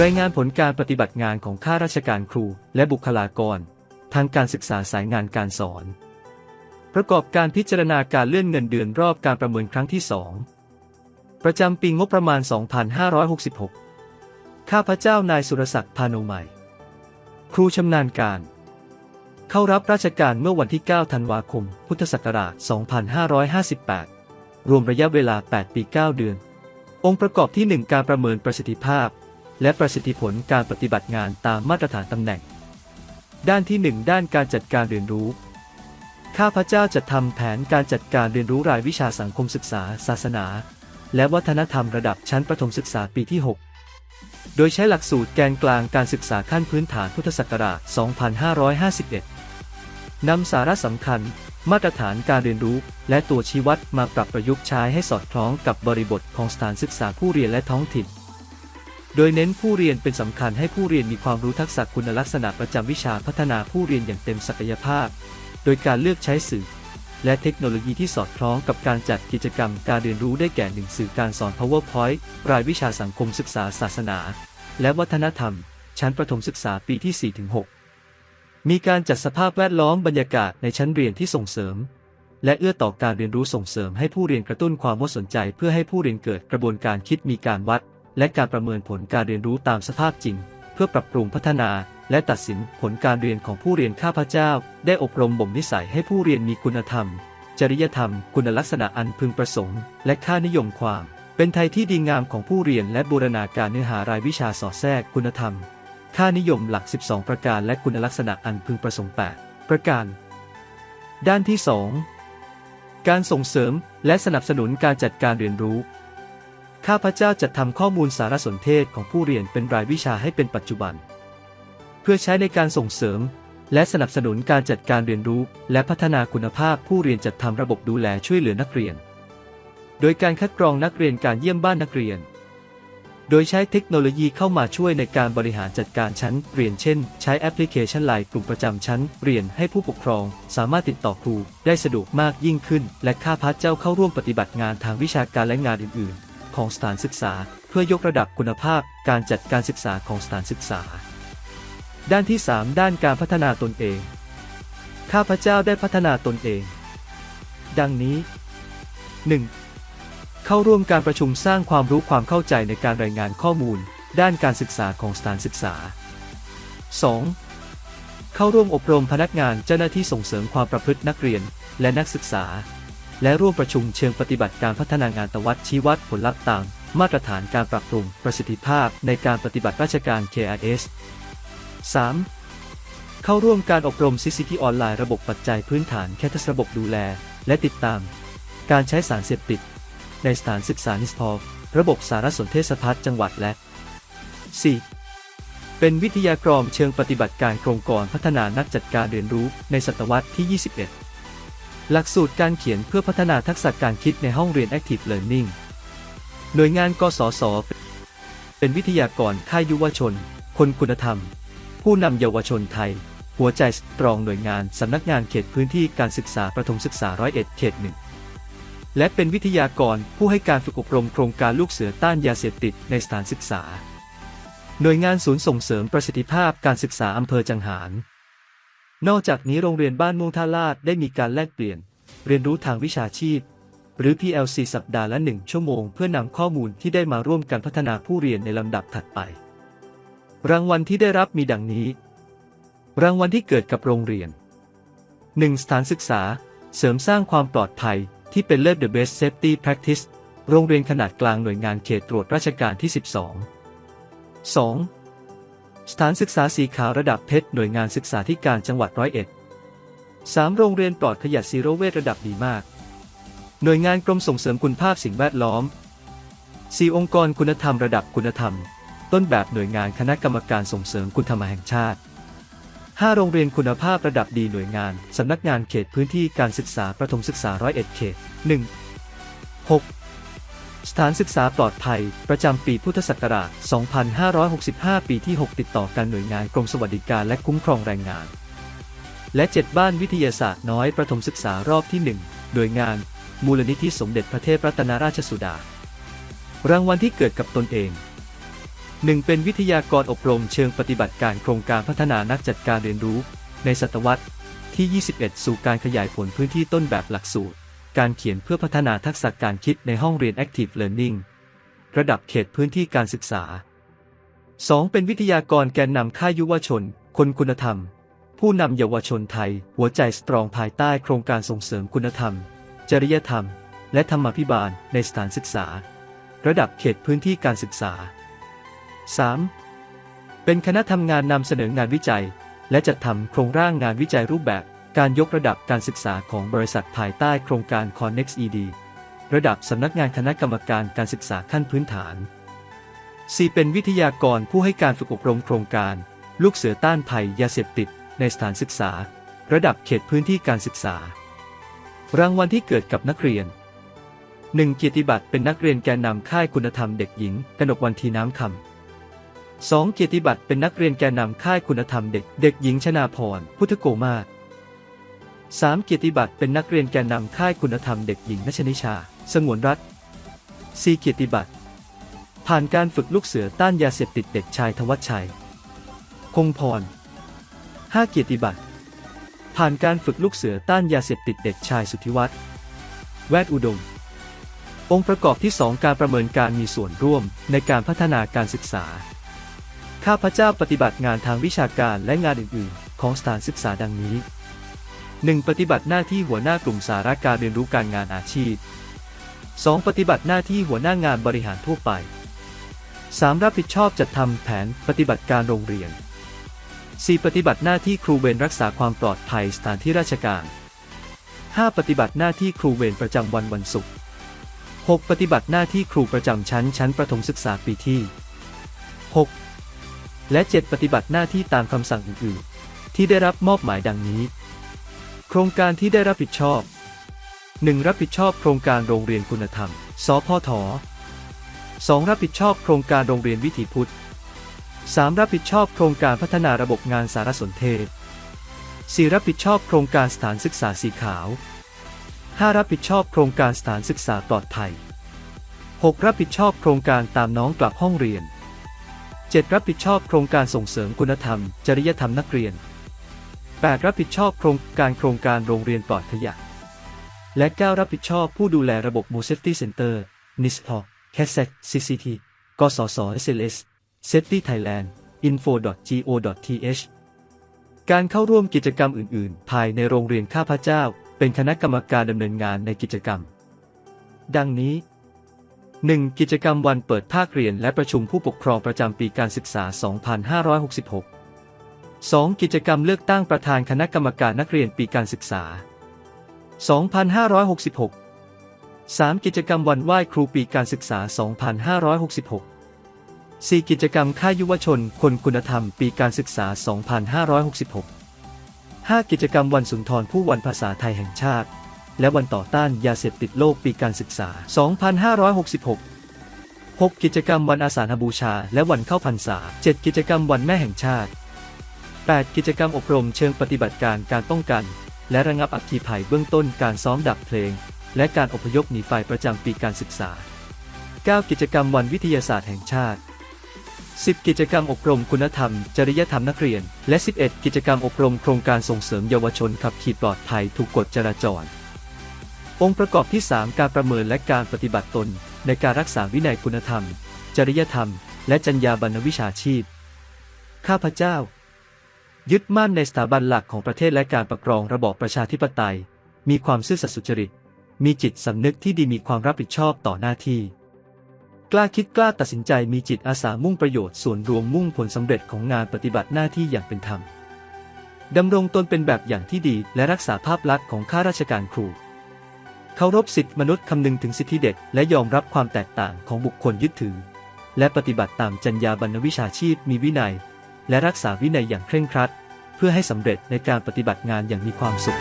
รายงานผลการปฏิบัติงานของข้าราชการครูและบุคลากร ทางการศึกษาสายงานการสอน ประกอบการพิจารณาการเลื่อนเงินเดือนรอบการประเมินครั้งที่ 2 ประจำปีงบประมาณ 2566 ข้าพเจ้านายสุรศักดิ์พานุใหม่ ครูชำนาญการ เข้ารับราชการเมื่อวันที่ 9 ธันวาคม พุทธศักราช 2558 รวมระยะเวลา 8 ปี 9 เดือน องค์ประกอบที่ 1 การประเมินประสิทธิภาพ และประสิทธิผลการปฏิบัติงานตามมาตรฐานตำแหน่ง ด้านที่ 1 ด้านการจัดการเรียนรู้ ข้าพเจ้าจะทำแผนการจัดการเรียนรู้รายวิชาสังคมศึกษา ศาสนา และวัฒนธรรมระดับชั้นประถมศึกษาปีที่ 6 โดยใช้หลักสูตรแกนกลางการศึกษาขั้นพื้นฐานพุทธศักราช 2551 นำสาระสำคัญมาตรฐานการเรียนรู้ และตัวชี้วัดมาปรับประยุกต์ใช้ให้สอดคล้องกับบริบทของสถานศึกษาผู้เรียนและท้องถิ่น โดยเน้นผู้เรียนเป็นสำคัญให้ผู้เรียนมีความรู้ทักษะคุณลักษณะประจำวิชาพัฒนาผู้เรียนอย่างเต็มศักยภาพ โดยการเลือกใช้สื่อ และเทคโนโลยีที่สอดคล้องกับการจัดกิจกรรมการเรียนรู้ได้แก่หนึ่งสื่อการสอน PowerPoint รายวิชาสังคมศึกษาศาสนา และวัฒนธรรม ชั้นประถมศึกษาปีที่ 4-6 มีการจัดสภาพแวดล้อมบรรยากาศในชั้นเรียนที่ส่งเสริมและเอื้อต่อการเรียนรู้ส่งเสริมให้ผู้เรียนกระตุ้นความว่าสนใจเพื่อให้ผู้เรียนเกิดกระบวนการคิดมีการวัด และการประเมินผลการเรียนรู้ตามสภาพจริง เพื่อปรับปรุงพัฒนา และตัดสินผลการเรียนของผู้เรียนข้าพเจ้า ได้อบรมบ่มนิสัยให้ผู้เรียนมีคุณธรรม จริยธรรม คุณลักษณะอันพึงประสงค์ และค่านิยมความ เป็นไทยที่ดีงามของผู้เรียนและบูรณาการเนื้อหารายวิชาสอดแทรกคุณธรรม ค่านิยมหลัก 12 ประการและคุณลักษณะอันพึงประสงค์8ประการ ด้านที่ 2 การส่งเสริมและสนับสนุนการจัดการเรียนรู้ ข้าพเจ้าจะทำข้อมูลสารสนเทศของผู้เรียนเป็นรายวิชาให้เป็นปัจจุบัน เพื่อใช้ในการส่งเสริม และสนับสนุนการจัดการเรียนรู้ และพัฒนาคุณภาพผู้เรียนจัดทำระบบดูแลช่วยเหลือนักเรียน โดยการคัดกรองนักเรียนการเยี่ยมบ้านนักเรียน โดยใช้เทคโนโลยีเข้ามาช่วยในการบริหารจัดการชั้นเรียนเช่น ใช้แอปพลิเคชันไลน์กลุ่มประจำชั้น เรียนให้ผู้ปกครอง สามารถติดต่อครูได้สะดวกมากยิ่งขึ้น และข้าพเจ้าเข้าร่วมปฏิบัติงานทางวิชาการและงานอื่นๆ ของสถานศึกษา เพื่อยกระดับคุณภาพการจัดการศึกษาของสถานศึกษา ด้านที่ 3 ด้านการพัฒนาตนเอง ข้าพเจ้าได้พัฒนาตนเอง ดังนี้ 1. เข้าร่วมการประชุมสร้างความรู้ความเข้าใจในการรายงานข้อมูล ด้านการศึกษาของสถานศึกษา 2. เข้าร่วมอบรมพนักงานเจ้าหน้าที่ส่งเสริมความประพฤตินักเรียนและนักศึกษา และร่วมประชุมเชิงปฏิบัติการพัฒนางานตวัดชี้วัดผลลัพธ์ตามมาตรฐานการปรับปรุงประสิทธิภาพในการปฏิบัติราชการ KRS 3. เข้าร่วมการอบรม CCT ออนไลน์ระบบปัจจัยพื้นฐานแคทัสระบบดูแล และติดตาม การใช้สารเสพติด ในสถานศึกษานิสพอระบบสารสนเทศพัฒน์จังหวัดและ 4. เป็นวิทยากรเชิงปฏิบัติการโครงการพัฒนานักจัดการเรียนรู้ในศตวรรษที่ 21 หลักสูตรการเขียนเพื่อพัฒนาทักษะการคิดในห้องเรียน Active Learning หน่วยงานกสศเป็นวิทยากรค่ายยุวชน คนคุณธรรม ผู้นำเยาวชนไทย หัวใจสตรองหน่วยงานสำนักงานเขตพื้นที่การศึกษาประถมศึกษาร้อยเอ็ดเขตหนึ่งและเป็นวิทยากรผู้ให้การฝึกอบรมโครงการลูกเสือต้านยาเสพติดในสถานศึกษา หน่วยงานศูนย์ส่งเสริมประสิทธิภาพการศึกษาอำเภอจังหาร นอกจากนี้โรงเรียนบ้านม่วงท่าลาดได้มีการแลกเปลี่ยน เรียนรู้ทางวิชาชีพ หรือ PLC สัปดาห์ละหนึ่งชั่วโมง เพื่อนำข้อมูลที่ได้มาร่วมกันพัฒนาผู้เรียนในลำดับถัดไป รางวัลที่ได้รับมีดังนี้ รางวัลที่เกิดกับโรงเรียน 1. สถานศึกษา เสริมสร้างความปลอดภัย ที่เป็นเลิศ The Best Safety Practice โรงเรียนขนาดกลางหน่วยงานเขตตรวจราชการที่ 12 2. สถานศึกษาสีขาวระดับเพชรหน่วยงานศึกษาธิการจังหวัดร้อยเอ็ด 3. โรงเรียนปลอดขยะซีโรเวทระดับดีมาก หน่วยงานกรมส่งเสริมคุณภาพสิ่งแวดล้อม 4. องค์กรคุณธรรมระดับคุณธรรม ต้นแบบหน่วยงานคณะกรรมการส่งเสริมคุณธรรมแห่งชาติ 5. โรงเรียนคุณภาพระดับดีหน่วยงาน สำนักงานเขตพื้นที่การศึกษาประถมศึกษาร้อยเอ็ดเขต 1. 6. สถานศึกษาปลอดภัย ประจำปีพุทธศักราช 2565 ปีที่ 6 ติดต่อกันหน่วยงานกรมสวัสดิการและคุ้มครองแรงงาน และ 7 บ้านวิทยาศาสตร์น้อยประถมศึกษารอบที่ 1 โดยงาน มูลนิธิสมเด็จพระเทพรัตนราชสุดา รางวัลที่เกิดกับตนเอง 1. เป็นวิทยากรอบรมเชิงปฏิบัติการโครงการพัฒนานักจัดการเรียนรู้ ในศตวรรษที่ 21 สู่การขยายผลพื้นที่ต้นแบบหลักสูตร การเขียนเพื่อพัฒนาทักษะการคิดในห้องเรียน Active Learning ระดับเขตพื้นที่การศึกษา 2. เป็นวิทยากรแกนนำค่ายยุวชน คนคุณธรรม ผู้นำเยาวชนไทย หัวใจสตรองภายใต้โครงการส่งเสริมคุณธรรม จริยธรรม และธรรมาภิบาลในสถานศึกษา ระดับเขตพื้นที่การศึกษา 3. เป็นคณะทำงานนำเสนองานวิจัย และจัดทำโครงร่างงานวิจัยรูปแบบ การยกระดับการศึกษาของบริษัทภายใต้โครงการ Connex ED ระดับสำนักงานคณะกรรมการการศึกษาขั้นพื้นฐาน 4. เป็นวิทยากรผู้ให้การฝึกอบรมโครงการ ลูกเสือต้านภัยยาเสพติด ในสถานศึกษา ระดับเขตพื้นที่การศึกษา รางวัลที่เกิดกับนักเรียน 1. เกียรติบัตรเป็นนักเรียนแกนนำค่ายคุณธรรมเด็กหญิงกนกวันทีน้ำคำ 2. เกียรติบัตรเป็นนักเรียนแกนนำค่ายคุณธรรมเด็ก เด็กหญิงชนาพร พุทธโกมาศ 3. เกียรติบัตรเป็นนักเรียนแกนนำค่ายคุณธรรมเด็กหญิงนัชนิชา สงวนรัตน์ 4. เกียรติบัตรผ่านการฝึกลูกเสือต้านยาเสพติดเด็กชายธวัชชัย คงพร 5. เกียรติบัตรผ่านการฝึกลูกเสือต้านยาเสพติดเด็กชายสุทธิวัฒน์แวดอุดม องค์ประกอบที่ 2 การประเมินการมีส่วนร่วมในการพัฒนาการศึกษา ข้าพเจ้าปฏิบัติงานทางวิชาการและงานอื่น ๆ ของสถานศึกษาดังนี้ 1. ปฏิบัติหน้าที่หัวหน้ากลุ่มสาระการเรียนรู้การงานอาชีพ 2. ปฏิบัติหน้าที่หัวหน้างานบริหารทั่วไป 3. รับผิดชอบจัดทำแผนปฏิบัติการโรงเรียน 4. ปฏิบัติหน้าที่ครูเวรรักษาความปลอดภัยสถานที่ราชการ 5. ปฏิบัติหน้าที่ครูเวรประจำวันวันศุกร์ 6. ปฏิบัติหน้าที่ครูประจำชั้นชั้นประถมศึกษาปีที่ 6 และ 7 ปฏิบัติหน้าที่ตามคำสั่งอื่นๆ ที่ได้รับมอบหมายดังนี้ โครงการที่ได้รับผิดชอบ 1. รับผิดชอบโครงการโรงเรียนคุณธรรม สพท 2. รับผิดชอบโครงการโรงเรียนวิถีพุทธ 3. รับผิดชอบโครงการพัฒนาระบบงานสารสนเทศ 4. รับผิดชอบโครงการสถานศึกษาสีขาว 5. รับผิดชอบโครงการสถานศึกษาปลอดภัย 6. รับผิดชอบโครงการตามน้องกลับห้องเรียน 7. รับผิดชอบโครงการส่งเสริมคุณธรรม จริยธรรมนักเรียน 8. รับผิดชอบโครงการโครงการโรงเรียนปลอดขยะ และ 9 รับผิดชอบผู้ดูแลระบบ m o Safety Center NIST c a s e t CCT กสศ SLS Safety Thailand info.go.th การเข้าร่วมกิจกรรมอื่น ๆ ภายในโรงเรียนข้าพเจ้า เป็นคณะกรรมการดำเนินงานในกิจกรรม ดังนี้ 1. กิจกรรมวันเปิดภาคเรียนและประชุมผู้ปกครองประจำปีการศึกษา 2566 2. กิจกรรมเลือกตั้งประธานคณะกรรมการนักเรียนปีการศึกษา 2566 3. กิจกรรมวันไหว้ครูปีการศึกษา 2566 4. กิจกรรมค่ายยุวชน คนคุณธรรม ปีการศึกษา 2566 5. กิจกรรมวันสุนทรผู้วันภาษาไทยแห่งชาติ และวันต่อต้านยาเสพติดโลกปีการศึกษา 2566 6. กิจกรรมวันอาสาฬหบูชา และวันเข้าพรรษา 7. กิจกรรมวันแม่แห่งชาติ 8. กิจกรรมอบรมเชิงปฏิบัติการการป้องกัน และระงับอัคคีภัยเบื้องต้นการซ้อมดับเพลง และการอพยพหนีไฟประจำปีการศึกษา 9. กิจกรรมวันวิทยาศาสตร์แห่งชาติ 10 กิจกรรมอบรมคุณธรรม จริยธรรมนักเรียน และ 11 กิจกรรมอบรมโครงการส่งเสริมเยาวชนขับขี่ปลอดภัยถูกกฎจราจร องค์ประกอบที่ 3 การประเมินและการปฏิบัติตน ในการรักษาวินัยคุณธรรม จริยธรรม และจรรยาบรรณวิชาชีพ ข้าพเจ้า ยึดมั่นในสถาบันหลักของประเทศและการปกครองระบอบประชาธิปไตย มีความซื่อสัตย์สุจริต มีจิตสำนึกที่ดีมีความรับผิดชอบต่อหน้าที่ กล้าคิดกล้าตัดสินใจมีจิตอาสามุ่งประโยชน์ส่วนรวมมุ่งผลสำเร็จของงานปฏิบัติหน้าที่อย่างเป็นธรรมดำรงตนเป็นแบบอย่างที่ดีและรักษาภาพลักษณ์ของข้าราชการครู เคารพสิทธิมนุษย์คำนึงถึงสิทธิเด็กและยอมรับความแตกต่างของบุคคลยึดถือ และปฏิบัติตามจรรยาบรรณวิชาชีพมีวินัย และรักษาวินัยอย่างเคร่งครัด เพื่อให้สำเร็จในการปฏิบัติงานอย่างมีความสุข